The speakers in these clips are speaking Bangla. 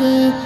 के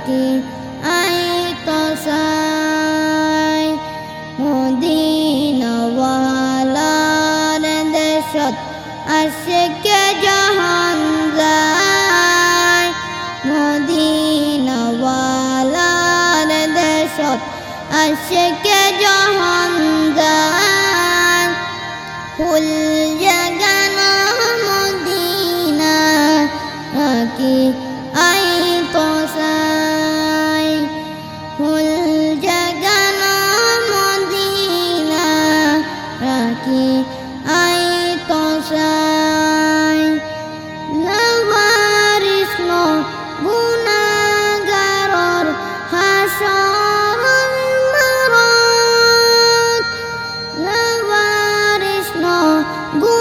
পাখি আই তসাই মদিনওয়ালার দেশত আশকে জাহান যায় মদিনওয়ালার দেশত আশকে জাহান Good.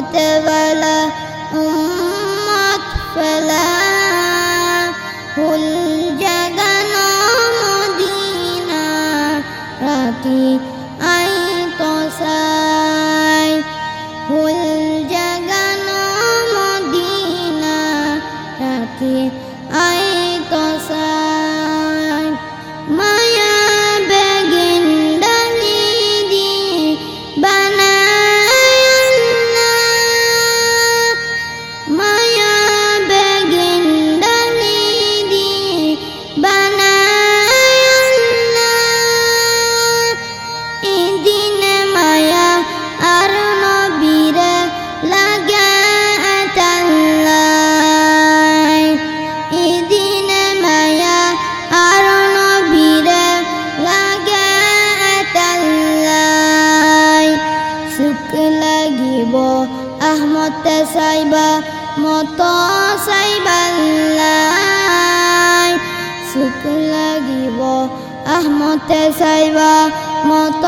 أمة ولا أمة فلا ভুল জাগানো মদিনা রাখি দিব আহমতে সাইবা মত সাইবাল্লাই সুখ লাগিব। আহমতে সাইবা মত